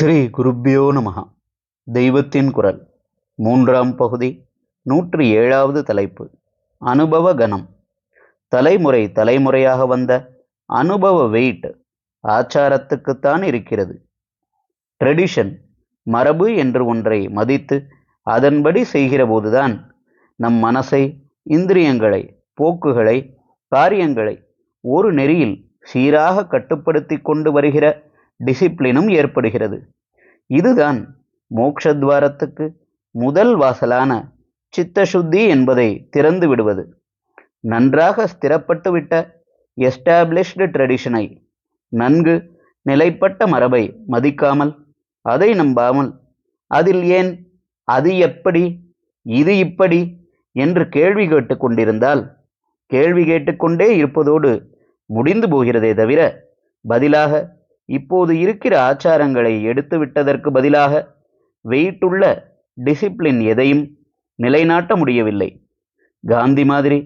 ஸ்ரீ குருப்பியோ நமஹா. தெய்வத்தின் குரல். மூன்றாம் பகுதி நூற்றி ஏழாவது தலைப்பு அனுபவ கணம். தலைமுறை தலைமுறையாக வந்த அனுபவ வெயிட் ஆச்சாரத்துக்குத்தான் இருக்கிறது. ட்ரெடிஷன் மரபு என்று ஒன்றை மதித்து அதன்படி செய்கிற போதுதான் நம் மனசை இந்திரியங்களை போக்குகளை காரியங்களை ஒரு நெறியில் சீராக கட்டுப்படுத்தி கொண்டு வருகிற டிசிப்ளினும் ஏற்படுகிறது. இதுதான் மோக்ஷத்வாரத்துக்கு முதல் வாசலான சித்தசுத்தி என்பதை திறந்து விடுவது. நன்றாக ஸ்திரப்பட்டுவிட்ட எஸ்டாப்ளிஷ்டு ட்ரெடிஷனை நன்கு நிலைப்பட்ட மரபை மதிக்காமல் அதை நம்பாமல் அதில் ஏன் அது எப்படி இது இப்படி என்று கேள்வி கேட்டுக்கொண்டிருந்தால் கேள்வி கேட்டுக்கொண்டே இருப்பதோடு முடிந்து போகிறதே தவிர பதிலாக இப்போது இருக்கிற ஆச்சாரங்களை எடுத்து விட்டதற்கு பதிலாக வெயிட்டுள்ள டிசிப்ளின் எதையும் நிலைநாட்ட முடியவில்லை. காந்தி மாதிரி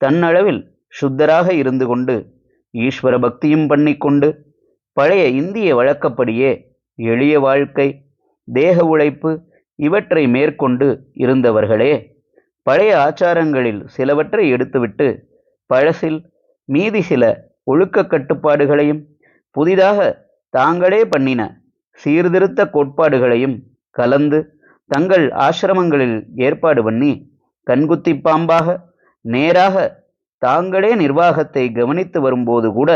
தன்னளவில் சுத்தராக இருந்து கொண்டு ஈஸ்வர பக்தியும் பண்ணிக்கொண்டு பழைய இந்திய வழக்கப்படியே எளிய வாழ்க்கை தேக உழைப்பு இவற்றை மேற்கொண்டு இருந்தவர்களே பழைய ஆச்சாரங்களில் சிலவற்றை எடுத்துவிட்டு பழசில் மீதி சில ஒழுக்க கட்டுப்பாடுகளையும் புதிதாக தாங்களே பண்ணின சீர்திருத்த கோட்பாடுகளையும் கலந்து தங்கள் ஆசிரமங்களில் ஏற்பாடு பண்ணி கண்குத்தி பாம்பாக நேராக தாங்களே நிர்வாகத்தை கவனித்து வரும்போது கூட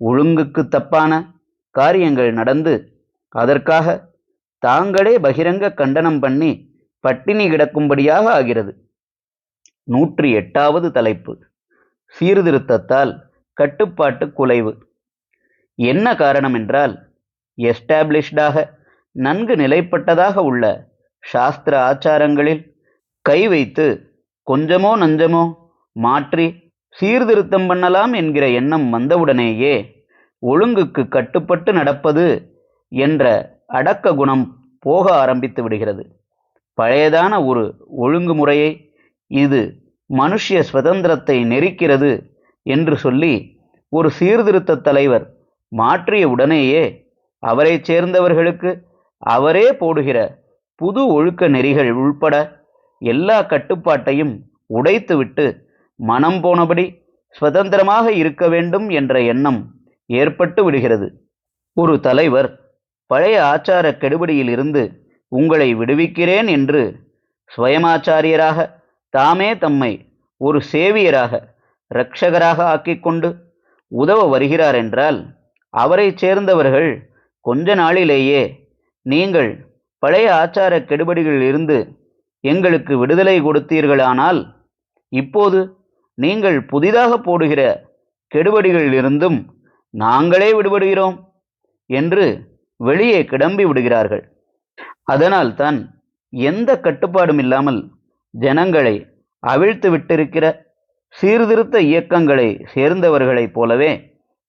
ஒழுங்குக்கு தப்பான காரியங்கள் நடந்து அதற்காக தாங்களே பகிரங்க கண்டனம் பண்ணி பட்டினி கிடக்கும்படியாக ஆகிறது. நூற்றி எட்டாவது தலைப்பு. சீர்திருத்தத்தால் கட்டுப்பாட்டு குலைவு. என்ன காரணம் என்றால் எஸ்டாப்ளிஷ்டாக நன்கு நிலைப்பட்டதாக உள்ள சாஸ்திர ஆச்சாரங்களில் கை வைத்து கொஞ்சமோ நஞ்சமோ மாற்றி சீர்திருத்தம் பண்ணலாம் என்கிற எண்ணம் வந்தவுடனேயே ஒழுங்குக்கு கட்டுப்பட்டு நடப்பது என்ற அடக்க குணம் போக ஆரம்பித்து விடுகிறது. பழையதான ஒரு ஒழுங்குமுறையை இது மனுஷிய சுதந்திரத்தை நெரிக்கிறது என்று சொல்லி ஒரு சீர்திருத்த தலைவர் மாற்றிய உடனேயே அவரைச் சேர்ந்தவர்களுக்கு அவரே போடுகிற புது ஒழுக்க நெறிகள் உள்பட எல்லா கட்டுப்பாட்டையும் உடைத்துவிட்டு மனம் போனபடி சுதந்திரமாக இருக்க வேண்டும் என்ற எண்ணம் ஏற்பட்டு விடுகிறது. ஒரு தலைவர் பழைய ஆச்சார கெடுபடியில் இருந்து உங்களை விடுவிக்கிறேன் என்று ஸ்வயமாச்சாரியராக தாமே தம்மை ஒரு சேவியராக இரட்சகராக ஆக்கிக்கொண்டு உதவ வருகிறார் என்றால் அவரைச் சேர்ந்தவர்கள் கொஞ்ச நாளிலேயே நீங்கள் பழைய ஆச்சார கெடுபடிகளில் இருந்து எங்களுக்கு விடுதலை கொடுத்தீர்களானால் இப்போது நீங்கள் புதிதாக போடுகிற கெடுபடிகளிலிருந்தும் நாங்களே விடுபடுகிறோம் என்று வெளியே கிளம்பி விடுகிறார்கள். அதனால்தான் எந்த கட்டுப்பாடும் இல்லாமல் ஜனங்களை அவிழ்த்து விட்டிருக்கிற சீர்திருத்த இயக்கங்களை சேர்ந்தவர்களைப் போலவே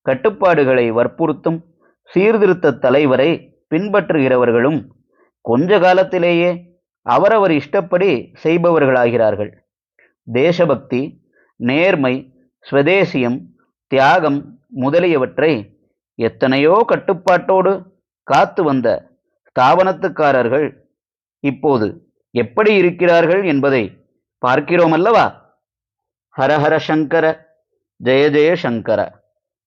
கட்டுப்பாடுகளை வற்புறுத்தும் சீர்திருத்த தலைவரை பின்பற்றுகிறவர்களும் கொஞ்ச காலத்திலேயே அவரவர் இஷ்டப்படி செய்பவர்களாகிறார்கள். தேசபக்தி நேர்மை ஸ்வதேசியம் தியாகம் முதலியவற்றை எத்தனையோ கட்டுப்பாட்டோடு காத்து வந்த ஸ்தாபனத்துக்காரர்கள் இப்போது எப்படி இருக்கிறார்கள் என்பதை பார்க்கிறோமல்லவா? ஹரஹர சங்கர ஜெய ஜெய சங்கர.